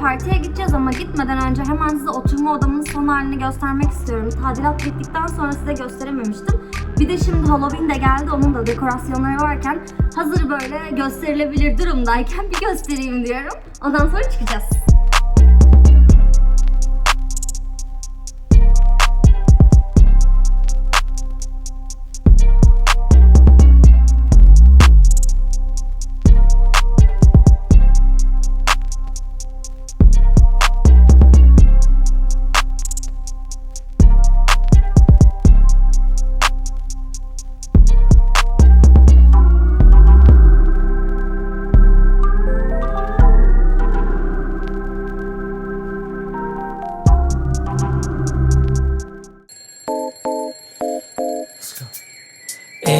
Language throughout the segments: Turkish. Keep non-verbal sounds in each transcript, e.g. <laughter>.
partiye gideceğiz ama gitmeden önce hemen size oturma odamın son halini göstermek istiyorum. Tadilat bittikten sonra size gösterememiştim. Bir de şimdi Halloween de geldi. Onun da dekorasyonları varken hazır böyle gösterilebilir durumdayken bir göstereyim diyorum. Ondan sonra çıkacağız.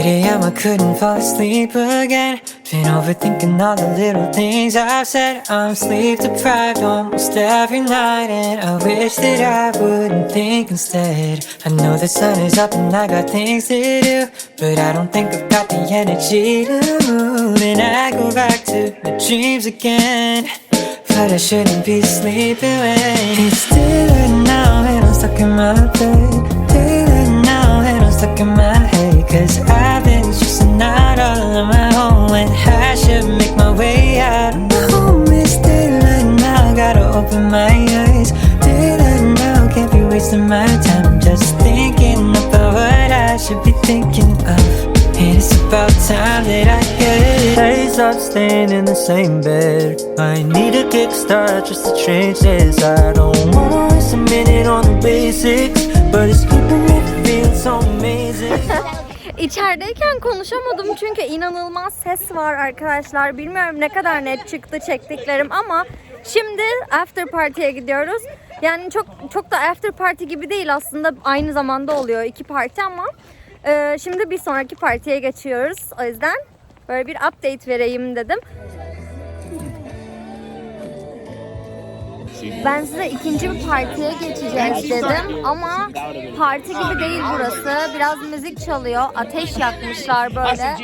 Eight a.m. I couldn't fall asleep again. Been overthinking all the little things I've said. I'm sleep deprived almost every night, and I wish that I wouldn't think instead. I know the sun is up and I got things to do, but I don't think I've got the energy to move. And I go back to my dreams again. But I shouldn't be sleeping when it's daylight now and I'm stuck in my bed. Daylight now and I'm stuck in my wasting my time just thinking about what I should be thinking of. İt's about time that I get Hey, stop staying in the same bed I need a kickstart just to change this I don't waste a minute on the basics But it's keeping me feeling so amazing <laughs> İçerideyken konuşamadım çünkü inanılmaz ses var arkadaşlar. Bilmiyorum ne kadar net çıktı çektiklerim ama şimdi after party'ye gidiyoruz. Yani çok çok da after party gibi değil aslında aynı zamanda oluyor iki parti ama e, şimdi bir sonraki partiye geçiyoruz. O yüzden böyle bir update vereyim dedim. Ben size ikinci bir partiye geçeceğiz dedim ama parti gibi değil burası. Biraz müzik çalıyor. Ateş yakmışlar böyle.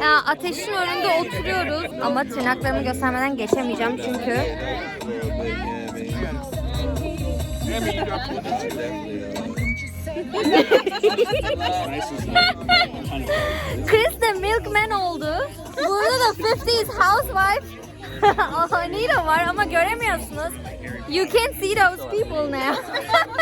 Ya ateşin önünde oturuyoruz ama tırnaklarımı göstermeden geçemeyeceğim çünkü. Chris de milkman oldu. Burada da 50s housewife <laughs> Anita var ama göremiyorsunuz. You can see those people now. <laughs>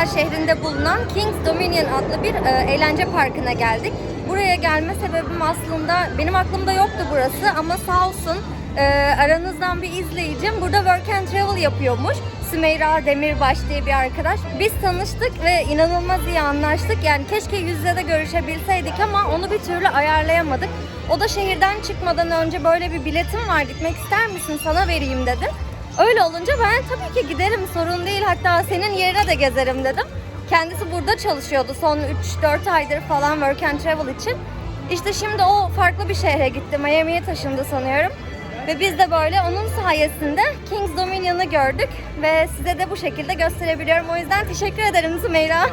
Doswell şehrinde bulunan Kings Dominion adlı bir e, eğlence parkına geldik. Buraya gelme sebebim aslında benim aklımda yoktu burası ama sağ olsun e, aranızdan bir izleyicim burada work and travel yapıyormuş. Sümeyra Demirbaş diye bir arkadaş. Biz tanıştık ve inanılmaz iyi anlaştık. Yani keşke yüz yüze de görüşebilseydik ama onu bir türlü ayarlayamadık. O da şehirden çıkmadan önce böyle bir biletim var gitmek ister misin sana vereyim dedi. Öyle olunca ben tabii ki giderim sorun değil hatta senin yerine de gezerim dedim. Kendisi burada çalışıyordu son 3-4 aydır falan work and travel için. İşte şimdi o farklı bir şehre gitti. Miami'ye taşındı sanıyorum. Ve biz de böyle onun sayesinde Kings Dominion'ı gördük ve size de bu şekilde gösterebiliyorum. O yüzden teşekkür ederim Sümeyra.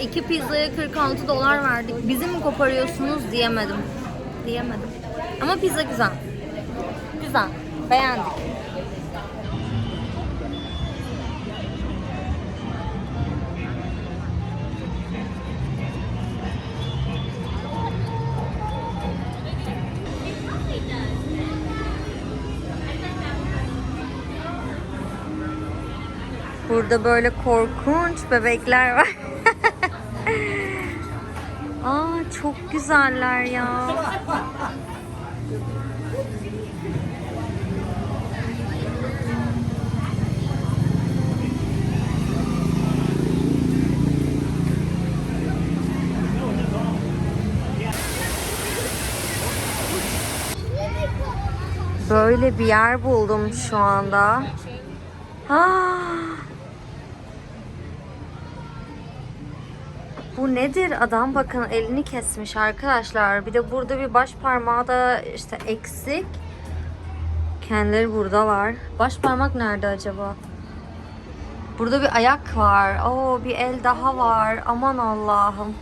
İki pizzaya 46 dolar verdik. Bizi mi koparıyorsunuz diyemedim. Diyemedim. Ama pizza güzel. Güzel. Beğendik. Burada böyle korkunç bebekler var. <laughs> Aa çok güzeller ya. Böyle bir yer buldum şu anda. Ah. Bu nedir? Adam bakın elini kesmiş arkadaşlar. Bir de burada bir baş parmağı da işte eksik. Kendileri buradalar. Baş parmak nerede acaba? Burada bir ayak var. Oo bir el daha var. Aman Allah'ım.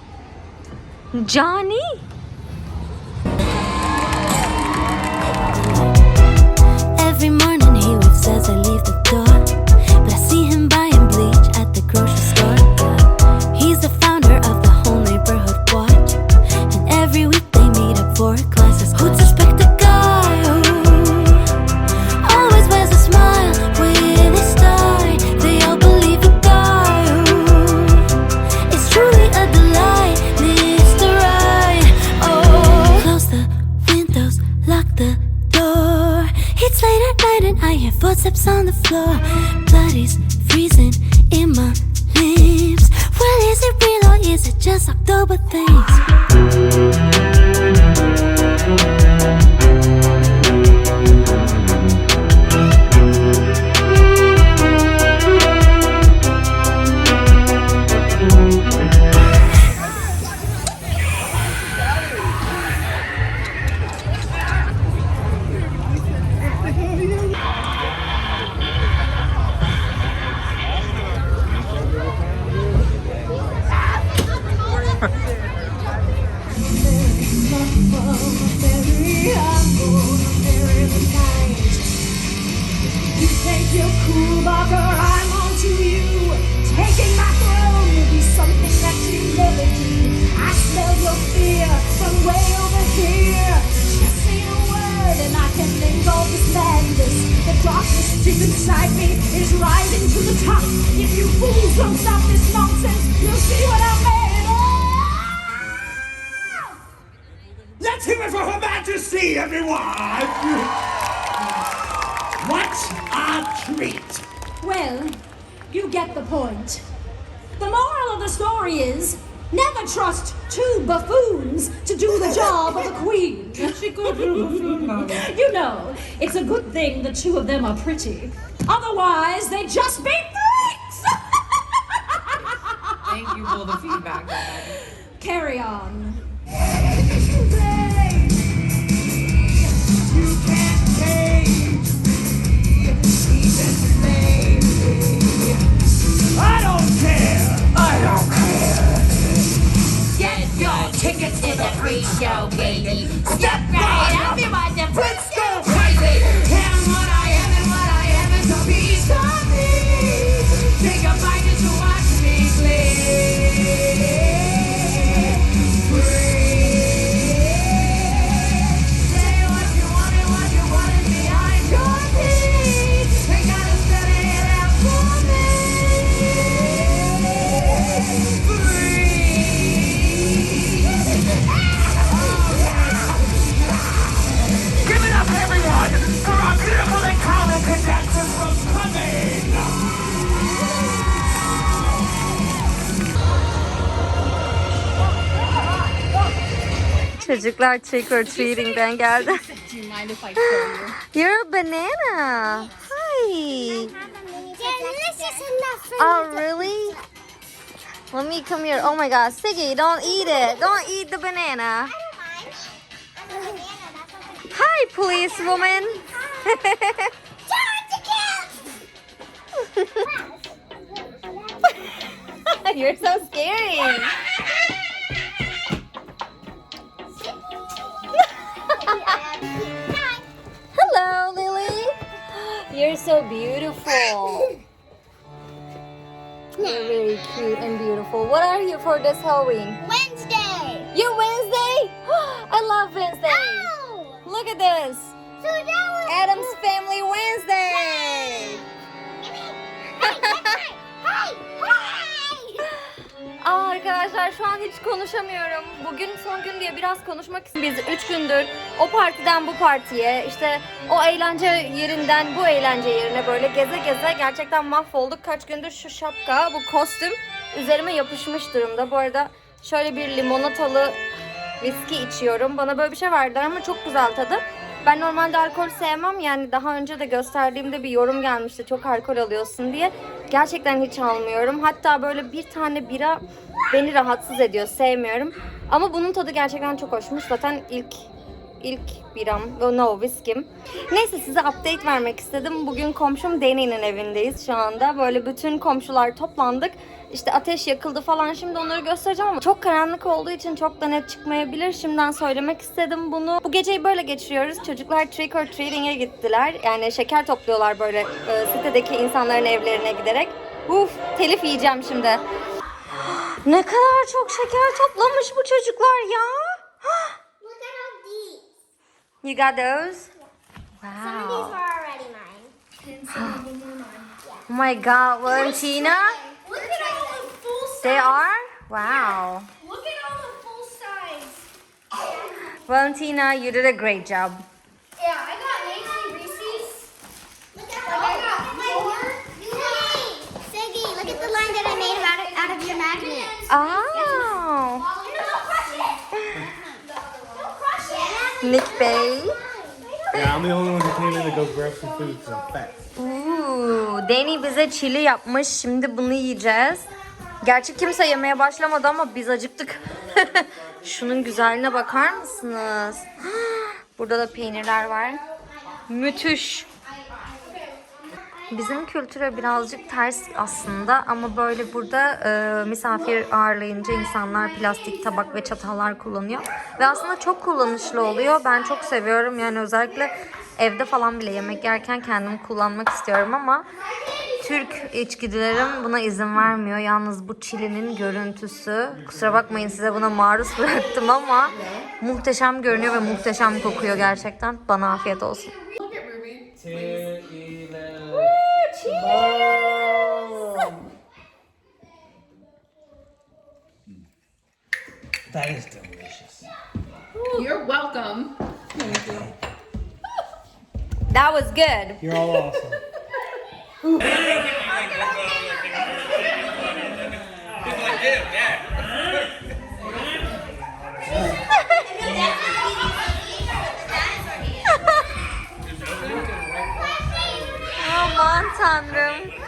Cani. Every morning he waves as I leave the door. Cơ inside me is rising to the top. If you fools don't stop this nonsense, you'll see what I'm made of. Let's hear it for Her Majesty, everyone! What a treat! Well, you get the point. The moral of the story is never trust two buffoons to do the job of a queen. you know, it's a good thing the two of them are pretty. Otherwise, they'd just be freaks! Thank you for the feedback. Carry on. Your tickets to the pre-show, baby. Step Çocuklar trick or treating'den geldi. <laughs> You're a banana. Hi. Oh, really? Let me come here. Oh my God, Siggy, don't eat it. Don't eat the banana. Hi, police woman. <laughs> You're so scary. Hello, Lily. You're so beautiful. You're very cute and beautiful. What are you for this Halloween? Wednesday. You're Wednesday? <gasps> I love Wednesday. Oh! Look at this. So Adam's Family Wednesday. <laughs> Hey! Hey! Aa, arkadaşlar şu an hiç konuşamıyorum. Bugün son gün diye biraz konuşmak istiyorum. Biz 3 gündür o partiden bu partiye, işte o eğlence yerinden bu eğlence yerine böyle geze geze gerçekten mahvolduk. Kaç gündür şu şapka, bu kostüm üzerime yapışmış durumda. Bu arada şöyle bir limonatalı viski içiyorum. Bana böyle bir şey verdiler ama çok güzel tadı. Ben normalde alkol sevmem yani daha önce de gösterdiğimde bir yorum gelmişti çok alkol alıyorsun diye. Gerçekten hiç almıyorum. Hatta böyle bir tane bira beni rahatsız ediyor sevmiyorum. Ama bunun tadı gerçekten çok hoşmuş. Zaten ilk ilk biram, no whiskim. Neyse size update vermek istedim. Bugün komşum Deni'nin evindeyiz şu anda. Böyle bütün komşular toplandık. İşte ateş yakıldı falan. Şimdi onları göstereceğim ama çok karanlık olduğu için çok da net çıkmayabilir. Şimdiden söylemek istedim bunu. Bu geceyi böyle geçiriyoruz. Çocuklar trick or treating'e gittiler. Yani şeker topluyorlar böyle e, sitedeki insanların evlerine giderek. Uf, telif yiyeceğim şimdi. Ne kadar çok şeker toplamış bu çocuklar ya. Look at all these. You got those? Some of these are already mine. <gasps> Oh my god, Valentina? Look at They are? Wow. Look at all the full size. Valentina, you did a great job. Yeah, I got Nancy Reese's. Look at like I got four. Siggy, look at the line that I made out of, out of your magnet. Oh. Don't crush it. Don't crush it. Nick Bey. Yeah, I'm the only one who came in to go grab some food because I'm fat. Ooh, Deni bize çili yapmış. Şimdi bunu yiyeceğiz. Gerçi kimse yemeye başlamadı ama biz acıktık. <laughs> Şunun güzelliğine bakar mısınız? <gasps> Burada da peynirler var. Müthiş. Bizim kültüre birazcık ters aslında ama böyle burada e, misafir ağırlayınca insanlar plastik tabak ve çatallar kullanıyor. Ve aslında çok kullanışlı oluyor. Ben çok seviyorum yani özellikle evde falan bile yemek yerken kendim kullanmak istiyorum ama Türk içgüdülerim buna izin vermiyor. Yalnız bu çilinin görüntüsü. Kusura bakmayın size buna maruz <laughs> bıraktım ama muhteşem görünüyor ve muhteşem kokuyor gerçekten. Bana afiyet olsun. Look at Ruby. 10, 11. That is delicious. You're welcome. That was good. You're all awesome. <laughs> oh tanrım.